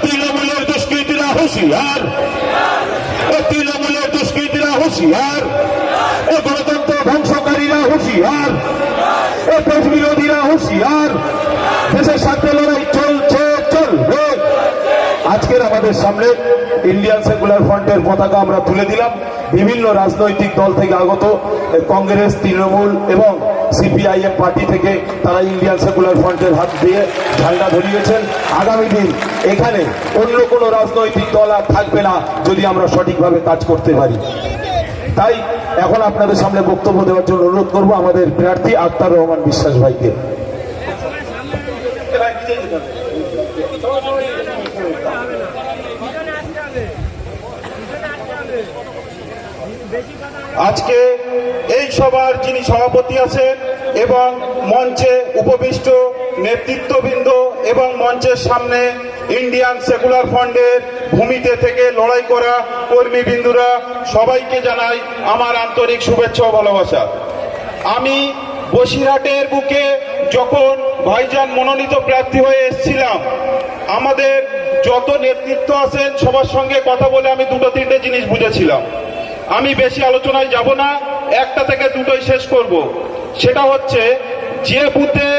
তৃণমূলের তৃণমূলের গণতন্ত্র ধ্বংসকারীরা দেশ বিরোধীরা দেশের স্বার্থে লড়াই চলছে, চলবে। আজকের আমাদের সামনে ইন্ডিয়ান সেকুলার ফ্রন্টের পতাকা আমরা তুলে দিলাম। বিভিন্ন রাজনৈতিক দল থেকে আগত কংগ্রেস, তৃণমূল এবং সিপিআইএম পার্টি থেকে তারা ইন্ডিয়ান সেকুলার ফ্রন্টের হাত দিয়ে ঝান্ডা ধরিয়েছেন। আগামী দিন এখানে অন্য কোনো রাজনৈতিক দল আর থাকবে না যদি আমরা সঠিকভাবে কাজ করতে পারি। তাই এখন আপনাদের সামনে বক্তব্য দেওয়ার জন্য অনুরোধ করব আমাদের প্রার্থী আক্তার রহমান বিশ্বাস ভাইকে। আজকে এই সভার যিনি সভাপতি আছেন এবং মঞ্চে উপবিষ্ট নেতৃত্ববৃন্দ এবং মঞ্চের সামনে ইন্ডিয়ান সেকুলার ফ্রন্টের ভূমিতে থেকে লড়াই করা কর্মীবৃন্দুরা, সবাইকে জানাই আমার আন্তরিক শুভেচ্ছা ও ভালোবাসা। আমি বসিরহাটের বুকে যখন ভাইজান মনোনীত প্রার্থী হয়ে এসেছিলাম, আমাদের যত নেতৃত্ব আছেন সবার সঙ্গে কথা বলে আমি দুটো তিনটে জিনিস বুঝেছিলাম। আমি বেশি আলোচনায় যাব না, একটা থেকে দুটোই শেষ করব। সেটা হচ্ছে, যে বুথে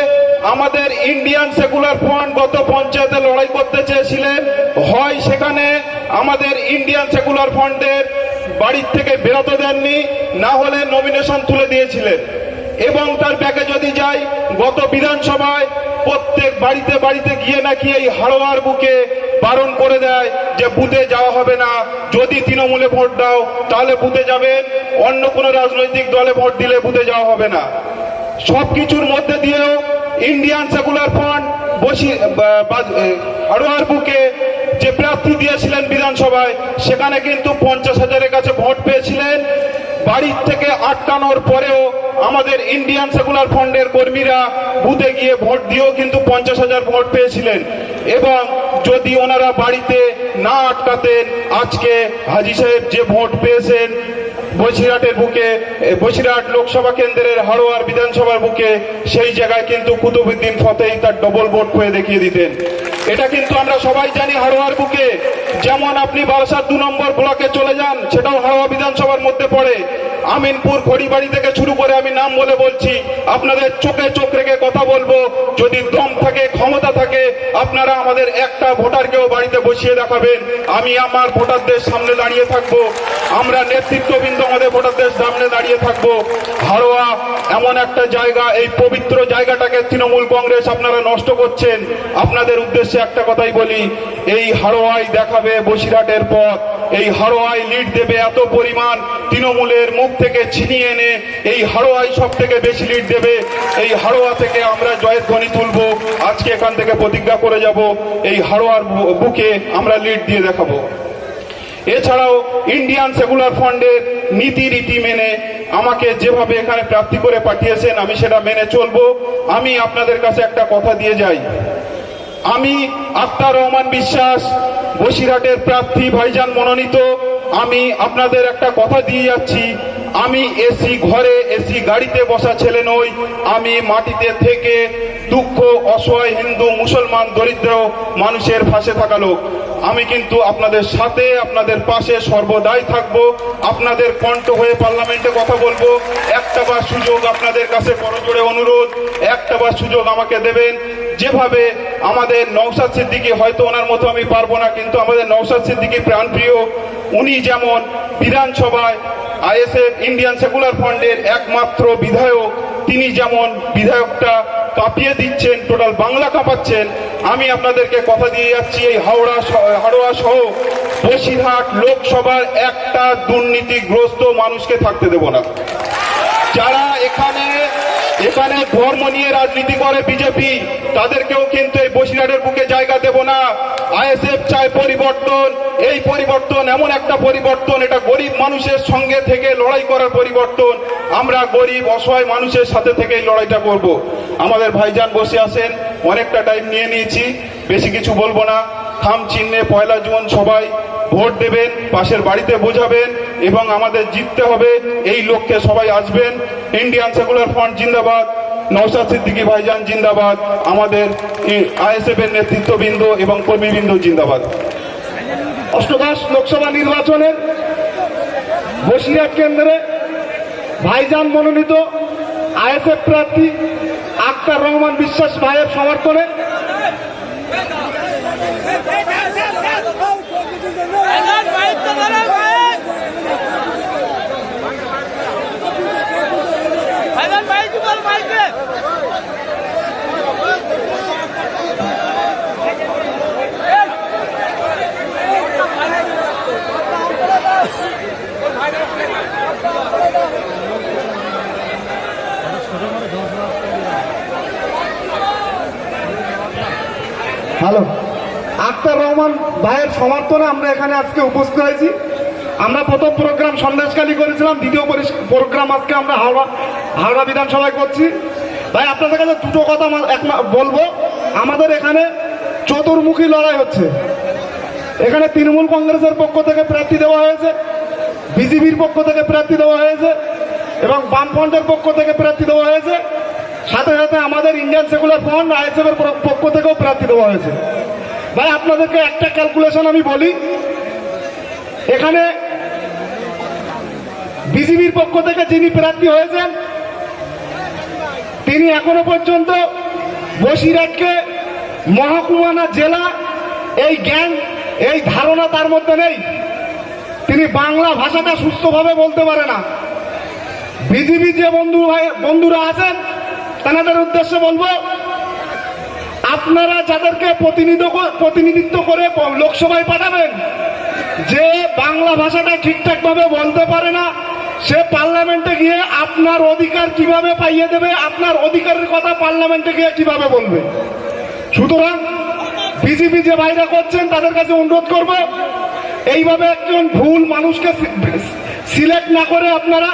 আমাদের ইন্ডিয়ান সেকুলার ফ্রন্ট গত পঞ্চায়েতে লড়াই করতে চেয়েছিলেন, হয় সেখানে আমাদের ইন্ডিয়ান সেকুলার ফ্রন্টের বাড়ির থেকে বেরোতে দেননি, না হলে নমিনেশন তুলে দিয়েছিলেন। এবং তার ব্যাগে যদি যাই, গত বিধানসভায় প্রত্যেক বাড়িতে বাড়িতে গিয়ে নাকি এই হাড়োয়ার বুকে বারণ করে দেয় যে বুথে যাওয়া হবে না। যদি তৃণমূলে ভোট দাও, তাহলে বুথে যাবেন অন্য কোনো রাজনৈতিক দলে ভোট দিলে বুথে যাওয়া হবে না। সব কিছুর মধ্যে দিয়েও ইন্ডিয়ান সেকুলার ফ্রন্ট বসি হাড়োয়ার বুকে যে প্রার্থী দিয়েছিলেন বিধানসভায়, সেখানে কিন্তু পঞ্চাশ হাজারের কাছে ভোট পেয়েছিলেন। বাড়ির থেকে আটকানোর পরেও আমাদের ইন্ডিয়ান সেকুলার ফ্রন্টের কর্মীরা বুথে গিয়ে ভোট দিয়েও কিন্তু পঞ্চাশ হাজার ভোট পেয়েছিলেন। এবং যদি ওনারা বাড়িতে না আটকাতেন আজকে হাজি সাহেব যে ভোট পেয়েছেন বসিরহাটের বুকে বসিরহাট লোকসভা কেন্দ্রের হাড়োয়ার বিধানসভার বুকে সেই জায়গায় কিন্তু কুতুবুদ্দিন ফতেই তার ডবল ভোট হয়ে দেখিয়ে দিতেন। এটা কিন্তু আমরা সবাই জানি হাড়োয়ার বুকে। যেমন আপনি বারাসাত দু নম্বর ব্লকে চলে যান, সেটাও হাড়োয়া বিধানসভার মধ্যে পড়ে। আমিনপুর খড়িবাড়ি থেকে শুরু করে আমি নাম বলে বলছি, আপনাদের চোখে চোখ রেখে কথা বলব। যদি দম থাকে, ক্ষমতা থাকে, আপনারা আমাদের একটা ভোটারকেও বাড়িতে বসিয়ে দেখাবেন। আমি আমার ভোটারদের সামনে দাঁড়িয়ে থাকব। আমরা নেতৃত্ববৃন্দ আমাদের ভোটারদের সামনে দাঁড়িয়ে থাকব। হারোয়া, এমন একটা জায়গা, এই পবিত্র জায়গাটাকে তৃণমূল কংগ্রেস আপনারা নষ্ট করছেন। আপনাদের উদ্দেশ্যে একটা কথাই বলি, এই হারোয়াই দেখাবে বসিরহাটের পথ। এই হারোয়াই লিড দেবে এত পরিমাণ তৃণমূলের মুখ থেকে ছিনিয়ে এনে, এই হারোয়াই সব থেকে বেশি লিড দেবে। এই হারোয়া থেকে আমরা জয়ের ধ্বনি তুলবো। আজকে এখান থেকে প্রতিজ্ঞা করে যাব, এই হারোয়ার বুকে আমরা লিড দিয়ে দেখাবো। এছাড়াও ইন্ডিয়ান সেকুলার ফ্রন্টের নীতি রীতি মেনে আমাকে যেভাবে এখানে প্রার্থী করে পাঠিয়েছেন, আমি সেটা মেনে চলবো। আমি আপনাদের কাছে একটা কথা দিয়ে যাই। আমি আক্তার রহমান বিশ্বাস, বসিরহাটের প্রার্থী ভাইজান মনোনীত। আমি আপনাদের একটা কথা দিয়ে যাচ্ছি। আমি এসি ঘরে, এসি গাড়িতে বসা ছেলে নই। আমি মাটিতে থেকে দুঃখ, অসহায়, হিন্দু, মুসলমান, দরিদ্র মানুষের পাশে থাকা লোক। আমি কিন্তু আপনাদের সাথে, আপনাদের পাশে সর্বদাই থাকব। আপনাদের কণ্ঠ হয়ে পার্লামেন্টে কথা বলব। একটা বার সুযোগ আপনাদের কাছে করজোড়ে অনুরোধ, একটা বার সুযোগ আমাকে দেবেন। যেভাবে আমাদের নৌসাদ সিদ্দিকী হয়তো ওনার মতো আমি পারব না, কিন্তু আমাদের নৌসাদ সিদ্দিকী প্রাণপ্রিয়। উনি যেমন বিধানসভায় আইএসএফ ইন্ডিয়ান সেকুলার ফ্রন্টের একমাত্র বিধায়ক, তিনি যেমন বিধায়কটা কাঁপিয়ে দিচ্ছেন, টোটাল বাংলা কাঁপাচ্ছেন আমি আপনাদেরকে কথা দিয়ে যাচ্ছি, এই হাওড়া হাড়োয়া সহ বসিরহাট লোকসভার একটা দুর্নীতিগ্রস্ত মানুষকে থাকতে দেব না। যারা এখানে এখানে ধর্ম নিয়ে রাজনীতি করে বিজেপি, তাদেরকেও কিন্তু এই বসিরহাটের বুকে জায়গা দেব না। আইএসএফ চায় পরিবর্তন, এই পরিবর্তন এমন একটা পরিবর্তন, এটা গরিব মানুষের সঙ্গে থেকে লড়াই করার পরিবর্তন। আমরা গরিব, অসহায় মানুষের সাথে থেকে এই লড়াইটা করব। আমাদের ভাইজান বসে আছেন অনেকটা টাইম নিয়ে নিয়েছি, বেশি কিছু বলব না। খাম চিহ্নে, পয়লা জুন সবাই ভোট দেবেন, পাশের বাড়িতে বোঝাবেন এবং আমাদের জিততে হবে, এই লক্ষ্যে সবাই আসবেন। ইন্ডিয়ান সেকুলার ফ্রন্ট জিন্দাবাদ নৌসাদ সিদ্দিকী ভাইজান জিন্দাবাদ, আমাদের আইএসএফ এর নেতৃত্ববৃন্দ এবং কর্মীবৃন্দ জিন্দাবাদ। অষ্টদশ লোকসভা নির্বাচনের বসিরহাট কেন্দ্রে ভাইজান মনোনীত আইএসএফ প্রার্থী আক্তার রহমান বিশ্বাস ভাইয়ের সমর্থনে হ্যালো? আক্তার রহমান ভাইয়ের সমর্থনে আমরা এখানে আজকে উপস্থিত হয়েছি। আমরা প্রথম প্রোগ্রাম সন্দেশকালী করেছিলাম, দ্বিতীয় প্রোগ্রাম আজকে আমরা হাওড়া হাওড়া বিধানসভায় করছি। ভাই, আপনাদের কাছে দুটো কথা এক বলব। আমাদের এখানে চতুর্মুখী লড়াই হচ্ছে। এখানে তৃণমূল কংগ্রেসের পক্ষ থেকে প্রার্থী দেওয়া হয়েছে, বিজেপির পক্ষ থেকে প্রার্থী দেওয়া হয়েছে, এবং বামফ্রন্টের পক্ষ থেকে প্রার্থী দেওয়া হয়েছে। সাথে সাথে আমাদের ইন্ডিয়ান সেকুলার ফ্রন্ট আইএসএফ এর পক্ষ থেকেও প্রার্থী দেওয়া হয়েছে। ভাই, আপনাদেরকে একটা ক্যালকুলেশন আমি বলি। এখানে বিজেপির পক্ষ থেকে যিনি প্রার্থী হয়েছেন, তিনি এখনও পর্যন্ত বসিরহাটকে মহকুমানা জেলা এই জ্ঞান, এই ধারণা তার মধ্যে নেই। তিনি বাংলা ভাষাটা সুস্থভাবে বলতে পারে না। বিজেপি যে বন্ধু বন্ধুরা আছেন তাদের উদ্দেশ্যে বলব, আপনারা যাদেরকে প্রতিনিধিত্ব প্রতিনিধিত্ব করে লোকসভায় পাঠাবেন, যে বাংলা ভাষাটা ঠিকঠাক ভাবে বলতে পারে না, সে পার্লামেন্টে গিয়ে আপনার অধিকার কীভাবে পাইয়ে দেবে, আপনার অধিকারের কথা পার্লামেন্টে গিয়ে কীভাবে বলবে। সুতরাং বিজেপি যে বাইরে করছেন, তাদের কাছে অনুরোধ করব, এইভাবে একজন ভুল মানুষকে সিলেক্ট না করে আপনারা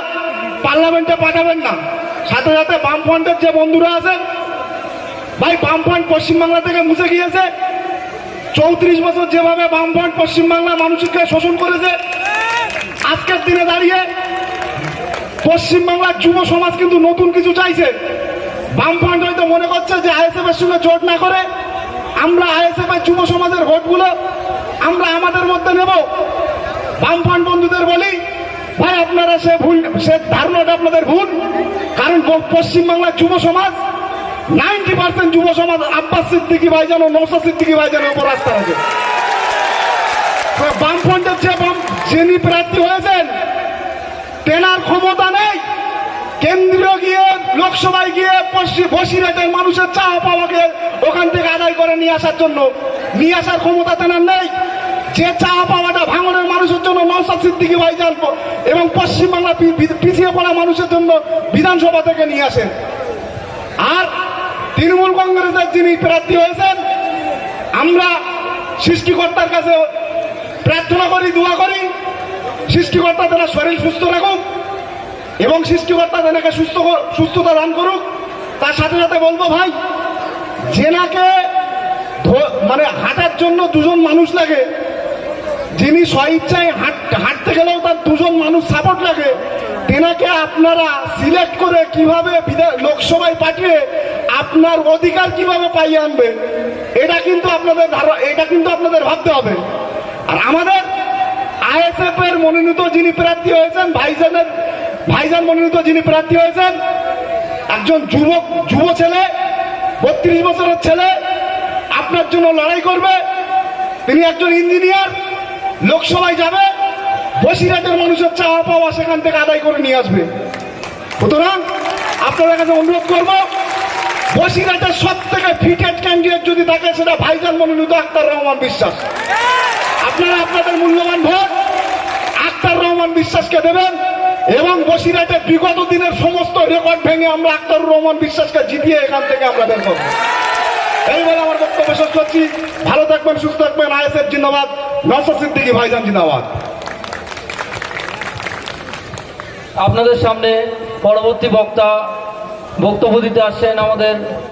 পার্লামেন্টে পাঠাবেন না। সাথে সাথে বামফ্রন্টের যে বন্ধুরা আছেন, ভাই বামফ্রন্ট পশ্চিমবাংলা থেকে মুছে গিয়েছে। চৌত্রিশ বছর যেভাবে বামফ্রন্ট পশ্চিমবাংলার মানুষকে শোষণ করেছে, আজকের দিনে দাঁড়িয়ে পশ্চিমবাংলার যুব সমাজ কিন্তু নতুন কিছু চাইছে। বামফ্রন্ট হয়তো মনে করছে যে আইএসএফ এর সঙ্গে জোট না করে আমরা আইএসএফ এর যুব সমাজের ভোটগুলো আমরা আমাদের মধ্যে নেব। বামফ্রন্ট বন্ধুদের বলি ভাই, আপনারা সে ভুল, সে ধারণাটা আপনাদের ভুল। কারণ পশ্চিমবাংলার যুব সমাজ, নাইনটি পার্সেন্ট যুব সমাজ আব্বাস সিদ্দিকি ভাইজান ও নৌসা সিদ্দিকি ভাইজানের উপর রাস্তা আছে বামফ্রন্টের যে যিনি প্রার্থী হয়েছেন, তেনার ক্ষমতা নেই। কেন্দ্রীয় গিয়ে, লোকসভায় গিয়ে পশ্চিম বসিরহাটের মানুষের চাওয়া পাওয়াকে ওখান থেকে আদায় করে নিয়ে আসার জন্য নিয়ে আসার ক্ষমতা তেনার নেই। যে চাওয়া পাওয়াটা ভাঙনের মানুষের জন্য নৌসাদ সিদ্দিকি ভাইজান প- এবং পশ্চিমবাংলা পিছিয়ে পড়া মানুষের জন্য বিধানসভা থেকে নিয়ে আসেন। আর তৃণমূল কংগ্রেসের যিনি প্রার্থী হয়েছেন, আমরা সৃষ্টিকর্তার কাছে প্রার্থনা করি, দোয়া করি। সৃষ্টিকর্তা তারা শরীর সুস্থ রাখুক এবং সৃষ্টিকর্তা তাদেরকে সুস্থ সুস্থতা দান করুক। তার সাথে সাথে বলব ভাই, জেনাকে মানে হাঁটার জন্য দুজন মানুষ লাগে যিনি স্বইচ্ছায় হাঁট, হাঁটতে গেলেও তার দুজন মানুষ সাপোর্ট লাগে। তেনাকে আপনারা সিলেক্ট করে কীভাবে লোকসভায় পাঠিয়ে আপনার অধিকার কীভাবে পাইয়ে আনবে, এটা কিন্তু আপনাদের এটা কিন্তু আপনাদের ভাবতে হবে। আর আমাদের আইএসএফ এর মনোনীত যিনি প্রার্থী হয়েছেন, ভাইজানের, ভাইজান মনোনীত যিনি প্রার্থী হয়েছেন, একজন যুবক, যুব ছেলে, বত্রিশ বছরের ছেলে, আপনার জন্য লড়াই করবে। তিনি একজন ইঞ্জিনিয়ার লোকসভায় যাবে, বসিরহাটের মানুষের চাওয়া পাওয়া সেখান থেকে আদায় করে নিয়ে আসবে। সুতরাং আপনাদের কাছে অনুরোধ করব, বসিরহাটের সব থেকে ফিটেড ক্যান্ডিডেট যদি থাকে, সেটা ভাইজান মনোনীত আক্তার রহমান বিশ্বাস। আপনারা আপনাদের মূল্যবান ভোট আক্তার রহমান বিশ্বাসকে দেবেন এবং বসিরহাটের বিগত দিনের সমস্ত রেকর্ড ভেঙে আমরা আক্তারুর রহমান বিশ্বাসকে জিতিয়ে এখান থেকে আমরা বের করব। এই বলে আমার বক্তব্য শেষ করছি। ভালো থাকবেন, সুস্থ থাকবেন। আইএসএফ জিন্দাবাদ। নসর সিদ্দিকি ভাইজান জিন্দাবাদ। আপনাদের সামনে পরবর্তী বক্তা বক্তব্য দিতে আসছেন আমাদের